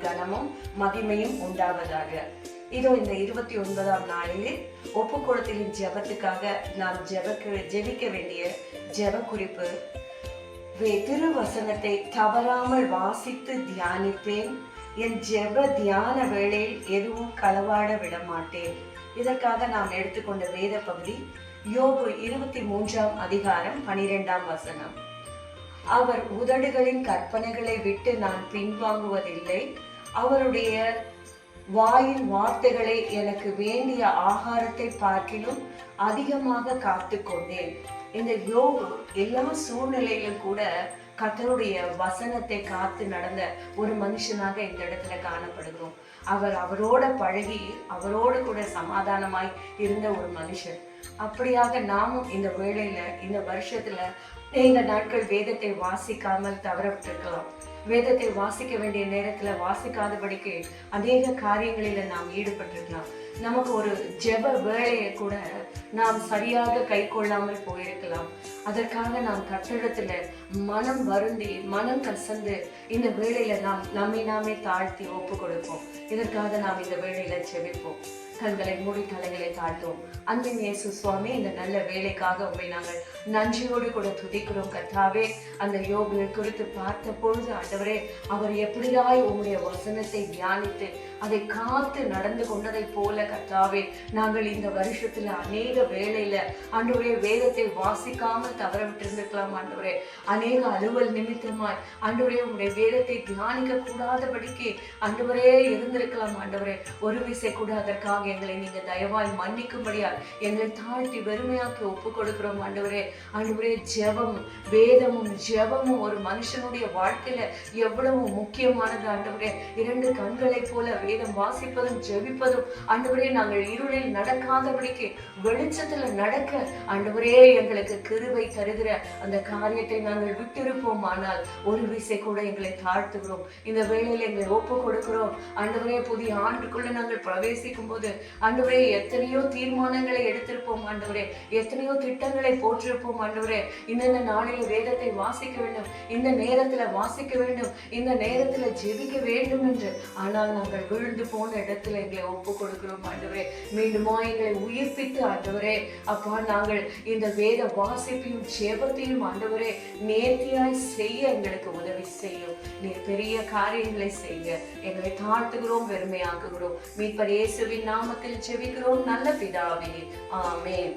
கனமும் மகிமையும் உண்டாவதாக. இதோ இந்த இருபத்தி ஒன்பதாம் நாளிலே ஒப்பு குளத்திலின் ஜெபத்துக்காக நாம் ஜெபக்க ஜெபிக்க வேண்டிய ஜெப குறிப்பு திருவசனத்தை தவறாமல் வாசித்து தியானிப்பேன் என் ஜெப தியான வேளையில் எதுவும் களவாட விட மாட்டேன் இதற்காக நாம் எடுத்துக்கொண்ட வேத பகுதி யோபு இருபத்தி மூன்றாம் அதிகாரம் பனிரெண்டாம் வசனம். அவர் உதடுகளின் கற்பனைகளை விட்டு நான் பின்வாங்குவதில்லை. அவருடைய வாயின் வார்த்தைகளை எனக்கு வேண்டிய ஆகாரத்தை பார்க்கிலும் அதிகமாக காத்து கொண்டேன் இந்த யோகம் எல்லா சூழ்நிலையிலும் கூட கத்தருடைய வசனத்தை காத்து நடந்த ஒரு மனுஷனாக இந்த இடத்துல காணப்படுகிறோம். அவர் அவரோட பழகி அவரோடு கூட சமாதானமாய் இருந்த ஒரு மனுஷன். அப்படியாக நாமும் இந்த வேளையில இந்த வருஷத்துல நீண்ட நாட்கள் வேதத்தை வாசிக்காமல் தவறப்பட்டிருக்கலாம் வேதத்தை வாசிக்க வேண்டிய நேரத்துல வாசிக்காதபடிக்கு அநேக காரியங்களில நாம் ஈடுபட்டிருக்கலாம். நமக்கு ஒரு ஜெப வேலையை கூட நாம் சரியாக கை கொள்ளாமல் போயிருக்கலாம். அதற்காக நாம் கட்டிடத்துல மனம் வருந்தி மனம் கசந்து இந்த வேலையில நாம் நம்மை நாமே தாழ்த்தி ஒப்பு கொடுப்போம். இதற்காக நாம் இந்த வேலையில செவிப்போம் கண்களை மூடி தலைகளை தாழ்த்துவோம். அன்பின் இயேசு சுவாமி இந்த நல்ல வேலைக்காக உண்மை நாங்கள் நன்றியோடு கூட துதிக்கிறோம். கத்தாவே அந்த யோகுவை குறித்து பார்த்த பொழுது ஆண்டவரே அவர் எப்படியாய் உங்களுடைய வசனத்தை தியானித்து அதை காத்து நடந்து கொண்டதை போல கத்தாவே நாங்கள் இந்த வருஷத்துல அநேக வேளையில ஆண்டவரே வேதத்தை வாசிக்காமல் தவறவிட்டிருந்திருக்கலாம் ஆண்டவரே. அநேக அலுவல் நிமித்தமாய் ஆண்டவரே உங்களுடைய வேதத்தை தியானிக்க கூடாதபடிக்கு ஆண்டவரே இருந்திருக்கலாம் ஆண்டவரே. ஒரு விசை கூட அதற்காக எங்களை நீங்க தயவாய் மன்னிக்கும்படியால் எங்களை தாழ்த்தி வெறுமையாக்கி ஒப்பு கொடுக்கிறோம் ஆண்டவரே. ஆண்டவரே ஜெபம் வேதமும் ஜெபமும் ஒரு மனுஷனுடைய வாழ்க்கையில எவ்வளவு முக்கியமானது ஆண்டவரே. இரண்டு கண்களைப் போல வேதம் வாசிப்பதும் ஜெபிப்பதும் ஆண்டவரே நாங்கள் இருளில் நடக்காதபடிக்கு வெளி வெளிச்சத்துல நடக்க ஆண்டவரே எங்களுக்கு கிருபை தருகிற அந்த காரியத்தை நாங்கள் விட்டிருப்போம். ஆனால் ஒரு விசை கூட எங்களை தாழ்த்துகிறோம். இந்த வேலையில எங்களை ஒப்பு கொடுக்கிறோம். ஆண்டவரே புதிய ஆண்டுக்குள்ள நாங்கள் பிரவேசிக்கும் போது ஆண்டவரே எத்தனையோ தீர்மானங்களை எடுத்திருப்போம் ஆண்டவரே. எத்தனையோ திட்டங்களை போற்றிருப்போம் ஆண்டவரே. இந்தந்த நாளில் வேதத்தை வாசிக்க வேண்டும்? இந்த நேரத்துல வாசிக்க வேண்டும்? இந்த நேரத்துல ஜெபிக்க வேண்டும் என்று. ஆனால் நாங்கள் விழுந்து போன இடத்துல எங்களை ஒப்பு கொடுக்கிறோம் ஆண்டவரே. மீண்டுமா எங்களை உயிர்ப்பித்து ஆண்டவரே அப்பா நாங்கள் இந்த வேத வாசிப்பையும் ஜெபத்தையும் ஆண்டவரே நேர்த்தியாய் செய்ய எங்களுக்கு உதவி செய்யும். நீர் பெரிய காரியங்களை செய்ய எங்களை தாழ்த்துகிறோம் வெறுமையாக்குகிறோம். மீட்பர் இயேசுவின் நாமத்தில் செவிக்கிறோம் நல்ல பிதாவே. ஆமேன்.